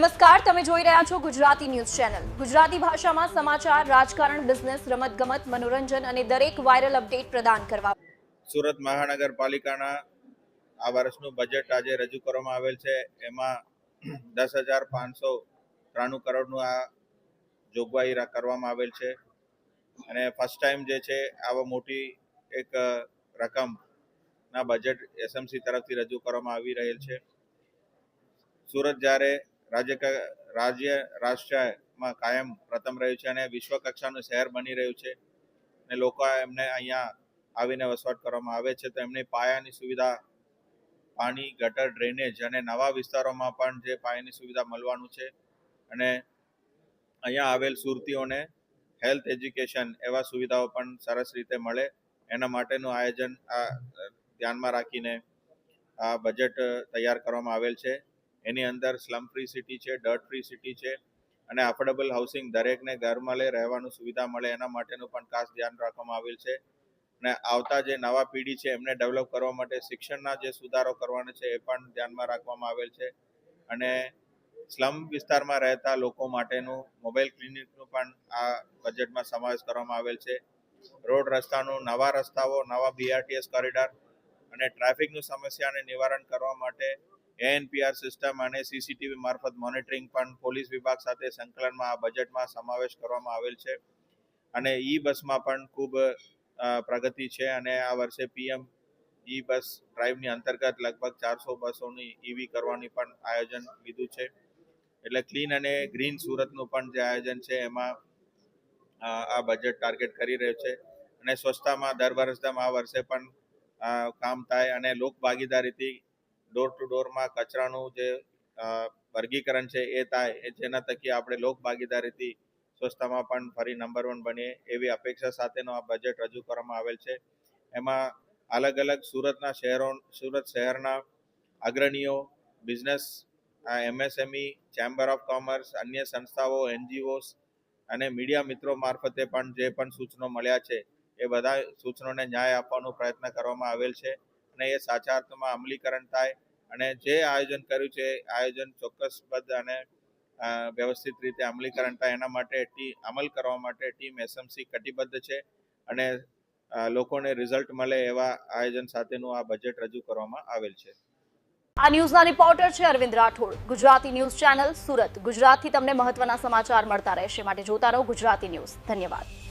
નમસ્કાર, તમે જોઈ રહ્યા છો ગુજરાતી ન્યૂઝ ચેનલ. ગુજરાતી ભાષામાં સમાચાર, રાજકારણ, બિઝનેસ, રમતગમત, મનોરંજન અને દરેક વાયરલ અપડેટ પ્રદાન કરવા. સુરત મહાનગરપાલિકાના આ વર્ષનું બજેટ આજે રજૂ કરવામાં આવેલ છે. એમાં દસ હજાર પાંચસો ત્રાણું કરોડનું આ જોગવાઈ કરવામાં આવેલ છે. અને ફર્સ્ટ ટાઈમ જે છે, આવા મોટી એક રકમના બજેટ એસએમસી તરફથી રજૂ કરવામાં આવી રહેલ છે. સુરત જ્યારે રાજ્ય રાજ્ય રાષ્ટ્રમાં કાયમ પ્રથમ રહ્યું છે અને વિશ્વ કક્ષાનું શહેર બની રહ્યું છે. અને લોકો એમને અહીંયા આવીને વસવાટ કરવામાં આવે છે. તો એમની પાયાની સુવિધા, પાણી, ગટર, ડ્રેનેજ અને નવા વિસ્તારોમાં પણ જે પાયાની સુવિધા મળવાનું છે. અને અહીંયા આવેલ સુરતીઓને હેલ્થ એજ્યુકેશન એવા સુવિધાઓ પણ સરસ રીતે મળે. એના માટેનું આયોજન આ, ધ્યાનમાં રાખીને આ બજેટ તૈયાર કરવામાં આવેલ છે. એની અંદર સ્લમ ફ્રી સિટી છે ડર્ટ ફ્રી સિટી છે અને અફોર્ડેબલ હાઉસિંગ દરેકને ઘરમાં લઈ રહેવાનું સુવિધા મળે એના માટેનું પણ ખાસ ધ્યાન રાખવામાં આવેલ છે. અને આવતા જે નવા પેઢી છે એમને ડેવલપ કરવા માટે શિક્ષણના જે સુધારો કરવાના છે એ પણ ધ્યાનમાં રાખવામાં આવેલ છે. અને સ્લમ વિસ્તારમાં રહેતા લોકો માટેનું મોબાઈલ ક્લિનિકનું પણ આ બજેટમાં સમાવેશ કરવામાં આવેલ છે. રોડ રસ્તાનું નવા રસ્તાઓ, નવા બીઆરટીએસ કોરિડોર અને ટ્રાફિકનું સમસ્યાને નિવારણ કરવા માટે એએનપીઆર સિસ્ટમ અને સીસીટીવી મારફત મોનિટરિંગ પણ પોલીસ વિભાગ સાથે સંકલનમાં આ બજેટમાં સમાવેશ કરવામાં આવેલ છે. અને ઈ બસમાં પણ ખૂબ પ્રગતિ છે અને આ વર્ષે પીએમ ઈ બસ ડ્રાઈવની અંતર્ગત લગભગ ચારસો બસોની ઈવી કરવાની પણ આયોજન લીધું છે. એટલે ક્લીન અને ગ્રીન સુરતનું પણ જે આયોજન છે એમાં આ બજેટ ટાર્ગેટ કરી રહ્યું છે. અને સ્વચ્છતામાં દર વર્ષમ આ વર્ષે પણ કામ થાય અને લોક ભાગીદારીથી ડોર ટુ ડોરમાં કચરાનું જે વર્ગીકરણ છે એ થાય જેના થકી આપણે લોક ભાગીદારીથી સ્વચ્છતામાં પણ ફરી નંબર વન બનીએ એવી અપેક્ષા સાથેનો આ બજેટ રજૂ કરવામાં આવેલ છે. એમાં અલગ અલગ સુરતના શહેરો, સુરત શહેરના અગ્રણીઓ business MSME chamber of commerce અન્ય સંસ્થાઓ એનજીઓસ અને મીડિયા મિત્રો મારફતે પણ જે પણ સૂચનો મળ્યા છે એ બધા સૂચનોને ન્યાય આપવાનો પ્રયત્ન કરવામાં આવેલ છે. અને એ સાચા અર્થમાં અમલીકરણ થાય અને જે આયોજન કર્યું છે આયોજન ચોક્કસબદ્ધ અને વ્યવસ્થિત રીતે અમલીકરણ થાય એના માટે ટી, અમલ કરવા માટે ટીમ એસએમસી કટિબદ્ધ છે અને લોકોને રિઝલ્ટ મળે એવા આયોજન સાથેનું આ બજેટ રજૂ કરવામાં આવેલ છે. આ ન્યૂઝના રિપોર્ટર છે Arvind Rathod. Gujarati news channel Surat. ગુજરાતથી તમને મહત્વના સમાચાર મળતા રહેશે માટે જોતા રહો ગુજરાતી ન્યૂઝ. ધન્યવાદ.